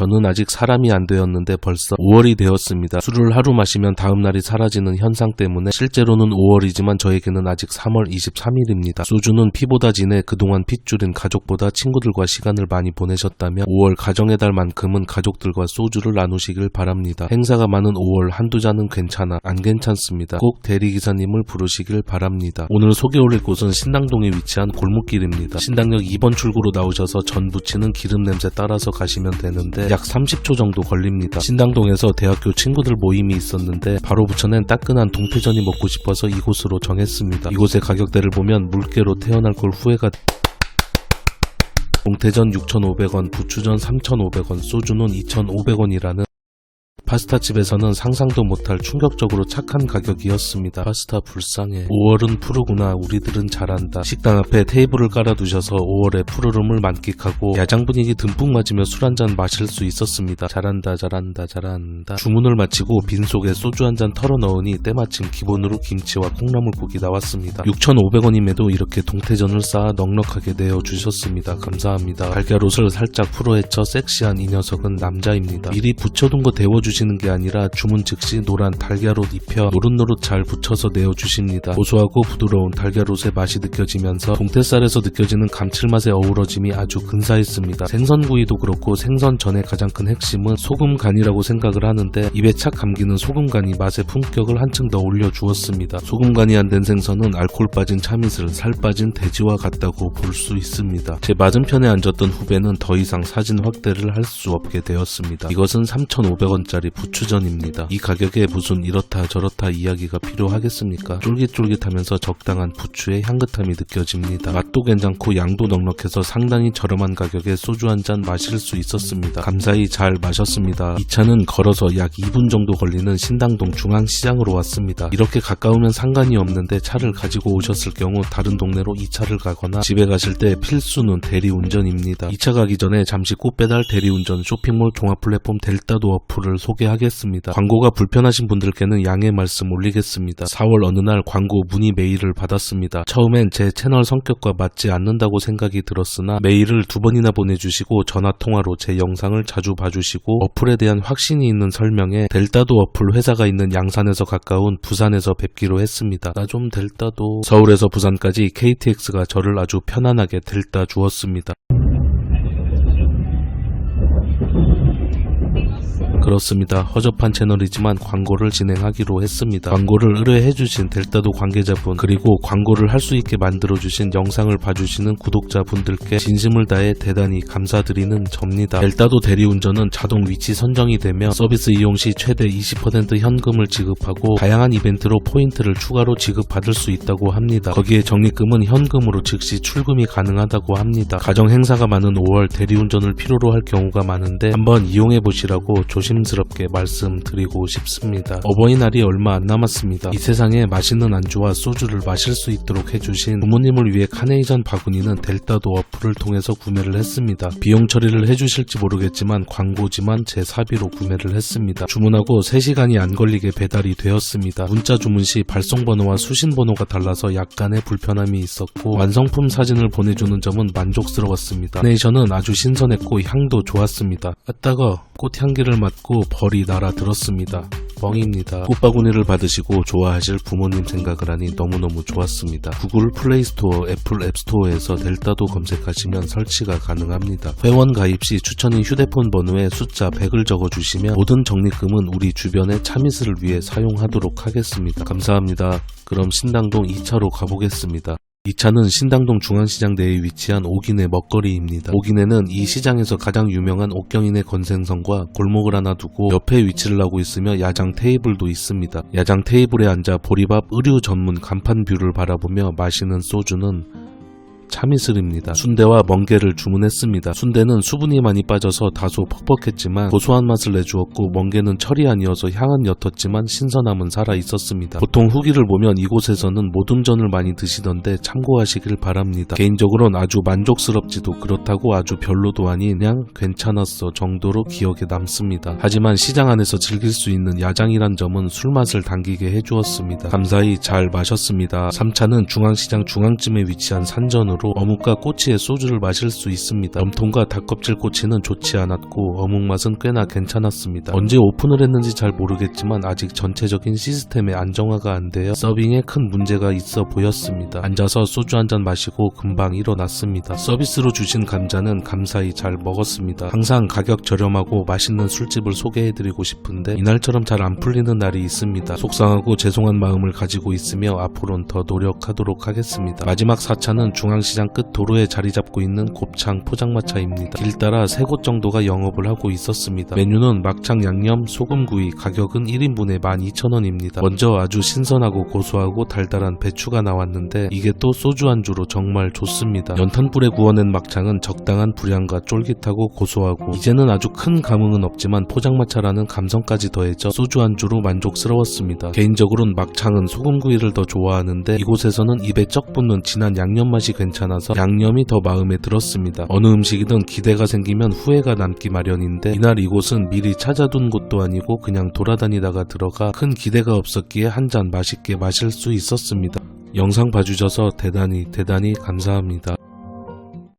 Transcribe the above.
저는 아직 사람이 안 되었는데 벌써 5월이 되었습니다. 술을 하루 마시면 다음날이 사라지는 현상 때문에 실제로는 5월이지만 저에게는 아직 3월 23일입니다. 소주는 피보다 진해 그동안 핏줄인 가족보다 친구들과 시간을 많이 보내셨다면 5월 가정의 달만큼은 가족들과 소주를 나누시길 바랍니다. 행사가 많은 5월 한두 잔은 괜찮아 안 괜찮습니다. 꼭 대리기사님을 부르시길 바랍니다. 오늘 소개 올릴 곳은 신당동에 위치한 골목길입니다. 신당역 2번 출구로 나오셔서 전 부치는 기름 냄새 따라서 가시면 되는데 약 30초 정도 걸립니다. 신당동에서 대학교 친구들 모임이 있었는데 바로 부천엔 따끈한 동태전이 먹고 싶어서 이곳으로 정했습니다. 이곳의 가격대를 보면 물개로 태어날 걸 후회가 동태전 6,500원, 부추전 3,500원, 소주는 2,500원이라는 파스타집에서는 상상도 못할 충격적으로 착한 가격이었습니다. 파스타 불쌍해. 5월은 푸르구나. 우리들은 잘한다. 식당 앞에 테이블을 깔아두셔서 5월의 푸르름을 만끽하고 야장 분위기 듬뿍 맞으며 술 한 잔 마실 수 있었습니다. 잘한다, 잘한다, 잘한다. 주문을 마치고 빈속에 소주 한 잔 털어 넣으니 때마침 기본으로 김치와 콩나물국이 나왔습니다. 6,500원임에도 이렇게 동태전을 쌓아 넉넉하게 내어주셨습니다. 감사합니다. 달걀옷을 살짝 풀어헤쳐 섹시한 이 녀석은 남자입니다. 미리 붙여둔 거 데워주시 는 게 아니라 주문 즉시 노란 달걀옷 입혀 노릇노릇 잘 붙여서 내어주십니다. 고소하고 부드러운 달걀옷의 맛이 느껴지면서 동태살에서 느껴지는 감칠맛의 어우러짐이 아주 근사했습니다. 생선구이도 그렇고 생선 전의 가장 큰 핵심은 소금 간이라고 생각을 하는데 입에 착 감기는 소금 간이 맛의 품격을 한층 더 올려주었습니다. 소금 간이 안 된 생선은 알코올 빠진 참이슬, 살 빠진 돼지와 같다고 볼 수 있습니다. 제 맞은편에 앉았던 후배는 더 이상 사진 확대를 할 수 없게 되었습니다. 이것은 3,500원짜리 부추전입니다. 이 가격에 무슨 이렇다 저렇다 이야기가 필요하겠습니까? 쫄깃쫄깃하면서 적당한 부추의 향긋함이 느껴집니다. 맛도 괜찮고 양도 넉넉해서 상당히 저렴한 가격에 소주 한 잔 마실 수 있었습니다. 감사히 잘 마셨습니다. 이 차는 걸어서 약 2분 정도 걸리는 신당동 중앙시장으로 왔습니다. 이렇게 가까우면 상관이 없는데 차를 가지고 오셨을 경우 다른 동네로 이 차를 가거나 집에 가실 때 필수는 대리운전입니다. 이 차 가기 전에 잠시 꽃배달 대리운전 쇼핑몰 종합 플랫폼 델타도 어플을 소개 하겠습니다. 광고가 불편하신 분들께는 양해 말씀 올리겠습니다. 4월 어느 날 광고 문의 메일을 받았습니다. 처음엔 제 채널 성격과 맞지 않는다고 생각이 들었으나 메일을 두 번이나 보내주시고 전화 통화로 제 영상을 자주 봐주시고 어플에 대한 확신이 있는 설명에 델타도 어플 회사가 있는 양산에서 가까운 부산에서 뵙기로 했습니다. 나 좀 델타도 서울에서 부산까지 KTX가 저를 아주 편안하게 델타 주었습니다. 그렇습니다. 허접한 채널이지만 광고를 진행하기로 했습니다. 광고를 의뢰해주신 델타도 관계자분 그리고 광고를 할 수 있게 만들어주신 영상을 봐주시는 구독자분들께 진심을 다해 대단히 감사드리는 접니다. 델타도 대리운전은 자동 위치 선정이 되며 서비스 이용 시 최대 20% 현금을 지급하고 다양한 이벤트로 포인트를 추가로 지급받을 수 있다고 합니다. 거기에 적립금은 현금으로 즉시 출금이 가능하다고 합니다. 가정 행사가 많은 5월 대리운전을 필요로 할 경우가 많은데 한번 이용해 보시라고 조심 스럽게 말씀드리고 싶습니다. 어버이날이 얼마 안 남았습니다. 이 세상에 맛있는 안주와 소주를 마실 수 있도록 해주신 부모님을 위해 카네이션 바구니는 델타도 어플을 통해서 구매를 했습니다. 비용 처리를 해주실지 모르겠지만 광고지만 제 사비로 구매를 했습니다. 주문하고 3시간이 안 걸리게 배달이 되었습니다. 문자 주문 시 발송 번호와 수신 번호가 달라서 약간의 불편함이 있었고 완성품 사진을 보내주는 점은 만족스러웠습니다. 카네이션은 아주 신선했고 향도 좋았습니다. 아따가 꽃향기를 맡고 벌이 날아들었습니다. 뻥입니다. 꽃바구니를 받으시고 좋아하실 부모님 생각을 하니 너무너무 좋았습니다. 구글 플레이스토어, 애플 앱스토어에서 델타도 검색하시면 설치가 가능합니다. 회원 가입 시 추천인 휴대폰 번호에 숫자 100을 적어주시면 모든 적립금은 우리 주변의 참이슬을 위해 사용하도록 하겠습니다. 감사합니다. 그럼 신당동 2차로 가보겠습니다. 이 차는 신당동 중앙시장 내에 위치한 옥인의 먹거리입니다. 옥인에는 이 시장에서 가장 유명한 옥경인의 건생선과 골목을 하나 두고 옆에 위치를 하고 있으며 야장 테이블도 있습니다. 야장 테이블에 앉아 보리밥 의류 전문 간판 뷰를 바라보며 마시는 소주는 참이슬입니다. 순대와 멍게를 주문했습니다. 순대는 수분이 많이 빠져서 다소 퍽퍽했지만 고소한 맛을 내주었고 멍게는 철이 아니어서 향은 옅었지만 신선함은 살아 있었습니다. 보통 후기를 보면 이곳에서는 모둠전을 많이 드시던데 참고하시길 바랍니다. 개인적으로는 아주 만족스럽지도 그렇다고 아주 별로도 아닌 그냥 괜찮았어 정도로 기억에 남습니다. 하지만 시장 안에서 즐길 수 있는 야장이란 점은 술맛을 당기게 해주었습니다. 감사히 잘 마셨습니다. 3차는 중앙시장 중앙쯤에 위치한 산전으로 이름으로 어묵과 꼬치의 소주를 마실 수 있습니다. 염통과 닭껍질 꼬치는 좋지 않았고 어묵 맛은 꽤나 괜찮았습니다. 언제 오픈을 했는지 잘 모르겠지만 아직 전체적인 시스템의 안정화가 안 되어 서빙에 큰 문제가 있어 보였습니다. 앉아서 소주 한 잔 마시고 금방 일어났습니다. 서비스로 주신 감자는 감사히 잘 먹었습니다. 항상 가격 저렴하고 맛있는 술집을 소개해드리고 싶은데 이날처럼 잘 안 풀리는 날이 있습니다. 속상하고 죄송한 마음을 가지고 있으며 앞으로는 더 노력하도록 하겠습니다. 마지막 4차는 중앙시 장 끝 도로에 자리 잡고 있는 곱창 포장마차입니다. 길 따라 세 곳 정도가 영업을 하고 있었습니다. 메뉴는 막창 양념, 소금구이, 가격은 1인분에 12,000원입니다. 먼저 아주 신선하고 고소하고 달달한 배추가 나왔는데 이게 또 소주 안주로 정말 좋습니다. 연탄불에 구워낸 막창은 적당한 분량과 쫄깃하고 고소하고 이제는 아주 큰 감흥은 없지만 포장마차라는 감성까지 더해져 소주 안주로 만족스러웠습니다. 개인적으로는 막창은 소금구이를 더 좋아하는데 이곳에서는 입에 쩍 붙는 진한 양념 맛이 괜찮아서 양념이 더 마음에 들었습니다. 어느 음식이든 기대가 생기면 후회가 남기 마련인데 이날 이곳은 미리 찾아둔 곳도 아니고 그냥 돌아다니다가 들어가 큰 기대가 없었기에 한 잔 맛있게 마실 수 있었습니다. 영상 봐주셔서 대단히 대단히 감사합니다.